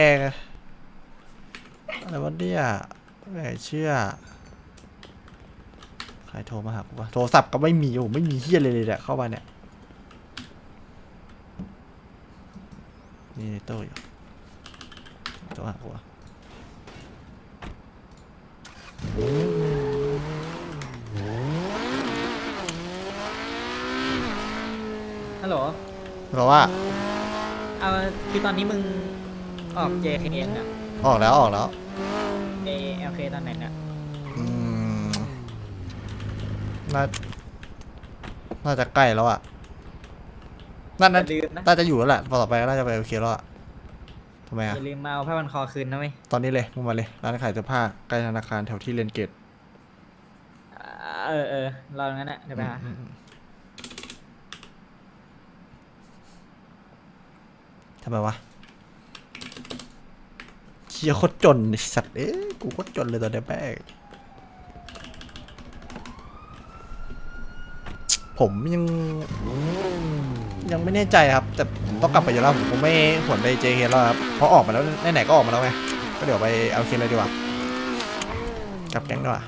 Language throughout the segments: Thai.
แอร์อะไรวะเนี่ยไม่เชื่อ ใครโทรมาหากูวะโทรศัพท์ก็ไม่มีโอ้ไม่มีเฮียเลยเลยเนี่ยเข้ามาเนี่ย นี่โต้อยู่โทรหากูวะฮัลโหล เพราะว่า เอาคือตอนนี้มึง ออก JKN อะออกแล้วออกแล้ว ALK ตอนไหนเนี่ยอืมน่า น่าจะใกล้แล้วอะน่าอน่าย่าลืมนะน่าจะอยู่แล้วแหละพอต่อไปก็น่าจะไปโอเคแล้วอะทำไมออะย่าลืมมาเอาผ้าพันคอคืนนะเว้ยตอนนี้เลยมึงมาเลย ร้านขายเสื้อผ้าใกล้ธนาคารแถวที่เรียนเกตอ่าเออเออรอตรงนั้นนะเดี๋ยวไปหา ทำไมวะ เียโคตรจนสัตว์เอ๊ะกูโคตรจนเลยตอนเนี้ยแป้งผมยังยังไม่แน่ใจครับ แต่ต้องกลับไปอยู่แล้วผมคงไม่หวนไปเจเคแล้วครับเพราะออกมาแล้วไหนๆก็ออกมาแล้วไงก็เดี๋ยวไปเอาเคเลยดีกว่ากลับแก๊งดีกว่า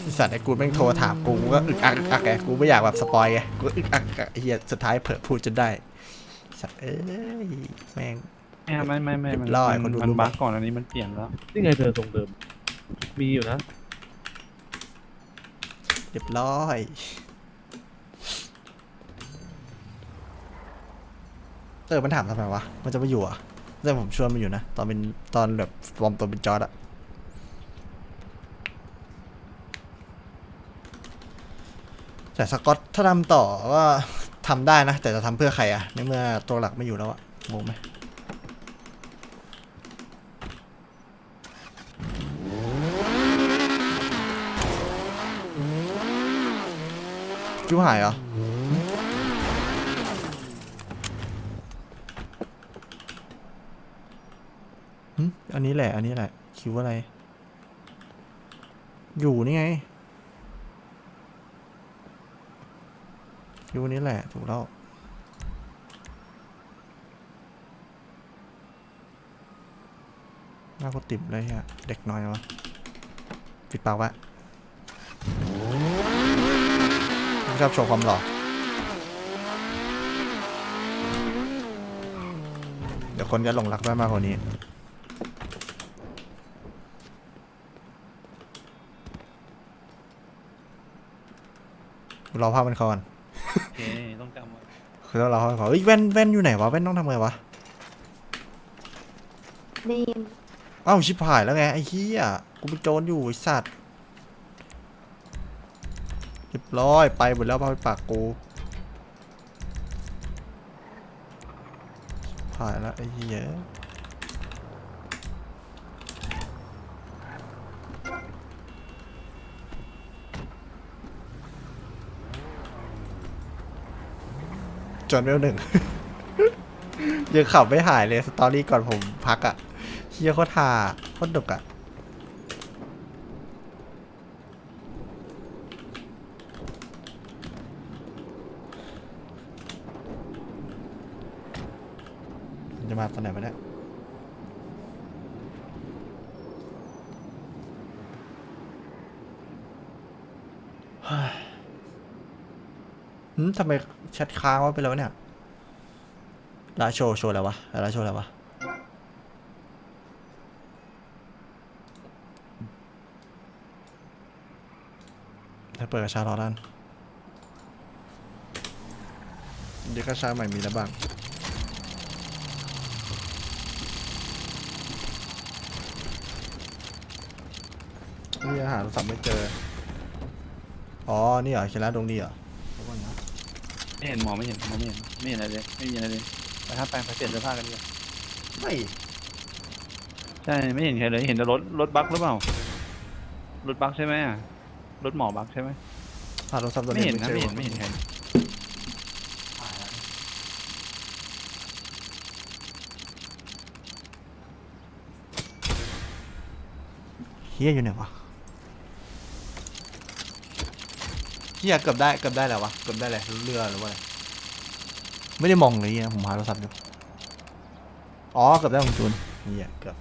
ไอ้ สัตว์ไอ้กูแม่งโทรถามกูก็อึกอักอึกอักไงกูไม่อยากแบบสปอยไงกูอึกอักอะไอ้เฮียสุดท้ายเผลอพูดจนได้สัตว์เอ้ยแม่ง ไม่ไม่ไม่ไม่มันเรียบร้อยมันคนดูมันรู้ บั๊กก่อนอันนี้มันเปลี่ยนแล้ว นี่ไงเธอตรงเดิม มีอยู่นะเรียบร้อยเออมันถามทำไมวะมันจะมาอยู่อะแต่ผมชวนมันอยู่นะตอนเป็นตอนแบบปลอมตัวเป็นจอร์ดอะ แต่สกอตถ้าทำต่อก็ทำได้นะ แต่จะทำเพื่อใครอะในเมื่อตัวหลักไม่อยู่แล้วอะงงไหมคิวหายเหรออันนี้แหละ อันนี้แหละ คิวอะไร อยู่นี่ไง คิวนี้แหละ ถูกแล้ว หน้าก็ติ่มเลยฮะเด็กน้อยวะ ปิดปากไวะไม่ชอบโชว์ความหล่อ เดี๋ยวคนจะหลงรักได้มากกว่านี้รอภาพมันก่อน โอเค ต้องจำไว้ คือต้องรอภาพมันก่อนเอ้ยแว่นแว่นอยู่ไหนวะแว่นต้องทำไงวะได้ยินเอ้าชิบหายแล้วไงไอ้เหี้ยกูเป็นโจรอยู่ไอ้สัตว์เรียบร้อยไปหมดแล้วภาพไปปากกูหายแล้วไอ้เหี้ย จนเวลหนึ่ง ยังขับไม่หายเลยสตอรี่ก่อนผมพักอะ่ะเฮียโคตรฮาโคตรดุกอะ่ะจะมาตอนไหนมาเนี่ยเฮ้ย หืมทำไมแชทค้างวะไปแล้วเนี่ยลาโชว์โชว์อะไรวะลาโชว์อะไรวะถ้าเปิดกระชารอด้านเดี๋ยวกระชาใหม่มีแล้วบ้างนี่อาหารสับไม่เจอ อ๋อ นี่เหรอเคล่าดงดีเหรอ ไม่เห็นหมอไม่เห็นหมอไม่เห็นไม่เห็นอะไรเลยไม่มีอะไรเลยไปห้าแปลงไปเปลี่ยนเสื้อผ้ากันดีกว่าไม่ใช่ไม่เห็นใครเลยเห็นแต่รถรถบั๊กหรือเปล่ารถบั๊กใช่ไหมอะรถหมอบั๊กใช่ไหมหาโทรศัพท์ตัวไม่นี้เห็นนะจอไม่เห็นไม่เห็นใครเฮียอยู่ไหนวะ ที่อยเกือบได้เกือบได้แล้ววะเกือบได้เลยเรือหรือว่าอะไรไม่ได้มองเลยเฮียผมหาโทรศัพท์อยู่อ๋อเกือบได้ของจูนเฮียเกือบ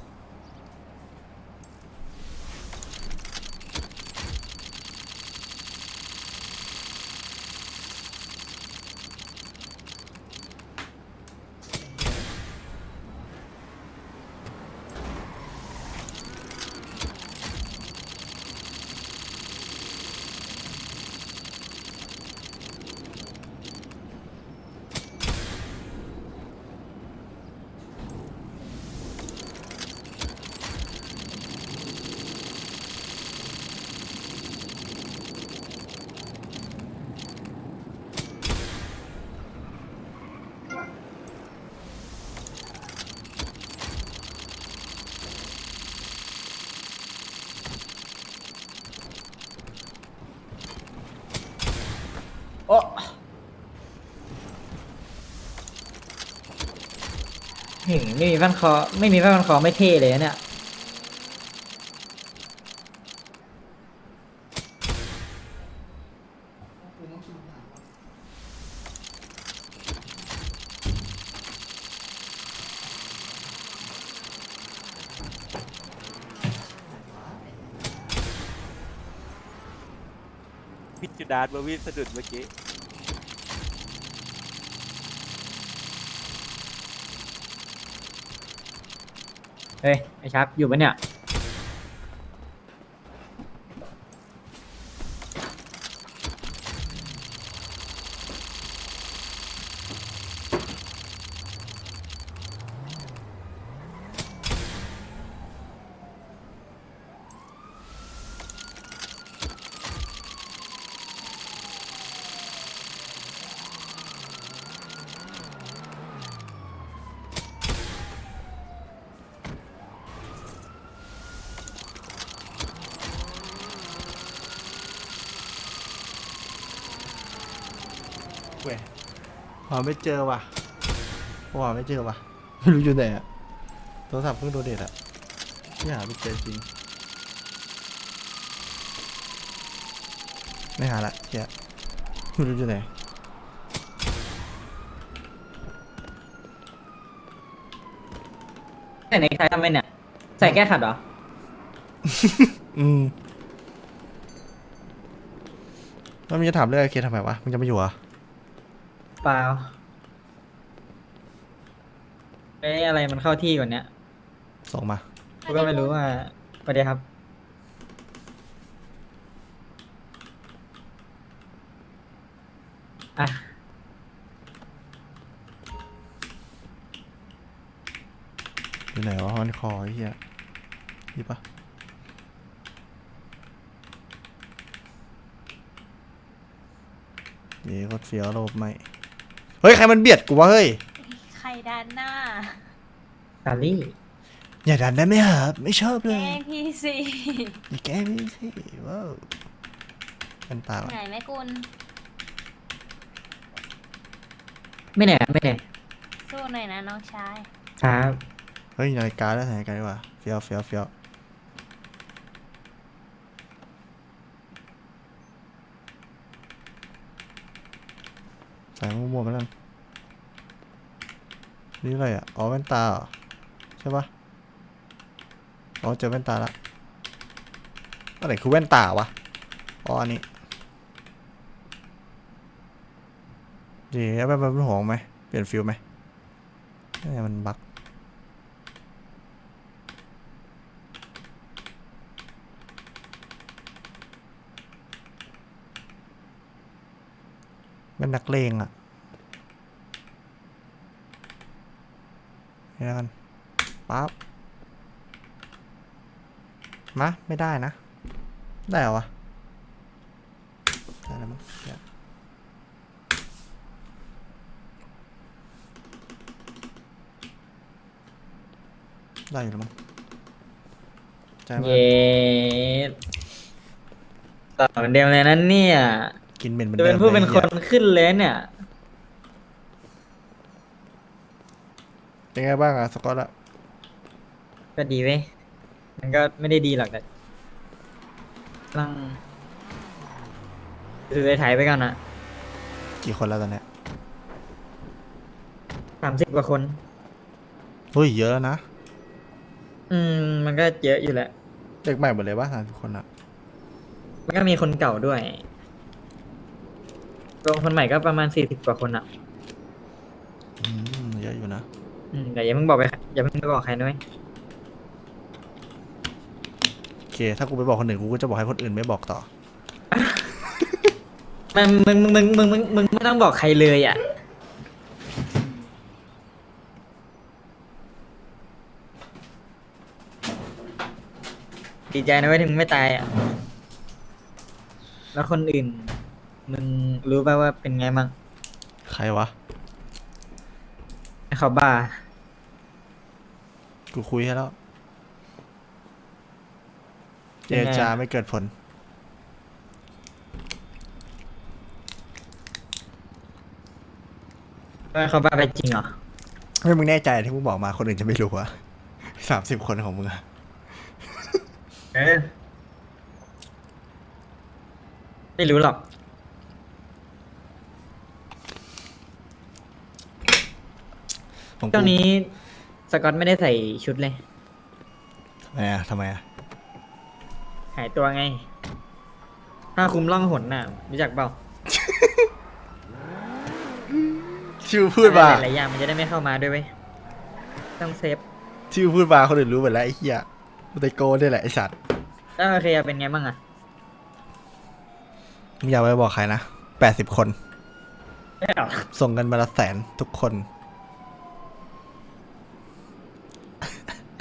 โอ้ หึไม่มีฟันคอ ไม่มีฟันคอไม่เท่เลยนะเนี่ยพิจดาดมาวิ่งสะดุดเมื่อกี้ เฮ้ยไอชักอยู่ปะเนี่ย หาไม่เจอว่ะหาไม่เจอว่ะ ไม่รู้อยู่ไหนอะโทรศัพท์เพิ่งโดนเด็ดอะที่หาไม่เจอจริง ไม่หาละเฮียไม่รู้อยู่ไหนใส่ในใครทำไมเนี่ย ใส่แก้ขัดเหรอ อืมแล้วมึงจะถามเรื่องไอเคทำไมวะมึงจะไม่อยู่เหรอะ เปล่าเอ้ยอะไรมันเข้าที่ก่อนเนี้ยส่งมา กูก็ไม่รู้ว่าสวัสดีครับ อะ อยู่ไหนวะฮอนคอไอ้เหี้ยนี่ปะเย่ก็เฟี้ยวโลบไม่ เฮ้ยใครมันเบียดกูวะเฮ้ยใครด้านหน้าสาลี่อย่าดันได้ไหมครับไม่ชอบเลแกยล้งพี่สิอย่าแกล้งพี่สิว้าวเป็นตาก่อนไหนแม่กุลไม่เหนื่อยไม่เหนื่อยสู้หน่อยนะน้องชายครับ เฮ้ยนาฬิกาแล้วนาฬิกาดีกว่าเฟี้ยวเฟี้ยวเฟี้ยว ส่มั่วๆไปแล้วนี่อะไรอะ อ๋อแว่นตาอะใช่ปะอ๋อเจอแว่นตาละอะไรคือแว่นตาวะ อ๋ออันนี้เดี๋ยวแบบแบบหัวไหม เปลี่ยนฟิลไหมนี่มันบัก เป็นนักเลงอะนี่แล้วกันปั๊บมาไม่ได้นะ ได้เหรอวะได้แล้วมั้งได้อยู่แล้วมั้งใจมากเย้ต่อเหมือนเดิมเลยนั้นเนี่ย กินเหม็นเหมือนจะเดิเป็นมผู้เป็นลยคหี้ยนขึ้นเลยเนี่ยเป็นไงบ้างอะสกอตอะก็ดีเว้ยมันก็ไม่ได้ดีหรอกแต่ต้องดูไปถ่ายไปก่อนนะกี่คนแล้วตอนเนี้ยสามสิบกว่าคน เฮ้ยเยอะนะอืม มันก็เยอะอยู่แหละ เด็กใหม่หมดเลยป่ะสามสิบคนอะมันก็มีคนเก่าด้วย รวมคนใหม่ก็ประมาณสี่สิบกว่าคนอะ อืมเยอะอยู่นะ อืมแต่อย่าเพิ่งบอกไปอย่าเพิ่งไปบอกใครด้วยโอเค ถ้ากูไปบอกคนอื่นกูก็จะบอกให้คนอื่นไม่บอกต่อมึงมึงมึงมึงมึงมึงไม่ต้องบอกใครเลยอะ ดีใจนะเว้ยถึงไม่ตายอะ แล้วคนอื่น มึงรู้ป่าว่าเป็นไงมั่งใครวะเขาบ้า กูคุยให้แล้วเจเป็นรไงจาไม่เกิดผลว่าเขาบ้าไปจริงเหรอ ไม่มึงแน่ใจที่มึงบอกมาคนอื่นจะไม่รู้อะสามสิบคนของมึงอะเออไม่รู้หรอก ของกูช่วงนี้สกอตไม่ได้ใส่ชุดเลย ทำไมอะทำไมอะหายตัวไงถ้าคุมล่องหนน่ะรู้จักเปล่าชื่อพูดมาหลายๆอย่างมันจะได้ไม่เข้ามาด้วยเว้ยต้องเซฟชื่อพูดมาคนอื่นรู้หมดแล้วไอ้เหี้ยกูไตโก้นี่แหละไอ้สัตว์แล้วโอเคเป็นไงบ้างอะมึงอย่าไปบอกใครนะแปดสิบคน ไม่หรอส่งกันมาละแสนทุกคน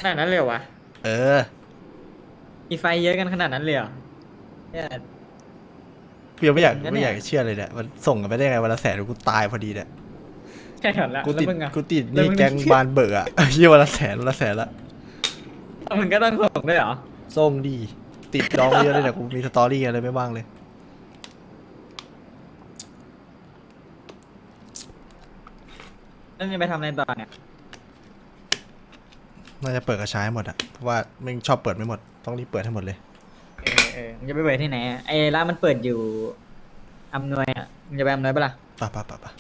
ขนาดนั้นเลยเหรอวะ เออ มีไฟเยอะกันขนาดนั้นเลยเหรอเนี่ย กูยังไม่อยากงั้นไม่อยากเนี่ยเชื่อเลยเนี่ยมันส่งกันไปได้ไงวันละแสนกูตายพอดีเนี่ยใช่เหรอแล้วกูแล้วติดมึงอะ กูติดแล้วนี่มึง แก๊งบานเบอร์อะ เยี่ยวันละแสนวันละแสนละแล้วมึงก็ต้องส่งด้วยเหรอ ส่งดีติดดองเยอะเลยเนี่ยกูมีสตอรี่อะไรไม่บ้างเลย แล้วมึงจะไปทำอะไรต่อเนี่ย น่าจะเปิดกระชายหมดอะเพราะว่าแม่งชอบเปิดไม่หมด ต้องรีบเปิดให้หมดเลย เออเออมึงจะไปเปิดที่ไหนอะไอ้ร้านมันเปิดอยู่อำนวยอะมึงจะไปอำนวยปะล่ะ ป่ะป่ะป่ะป่ะ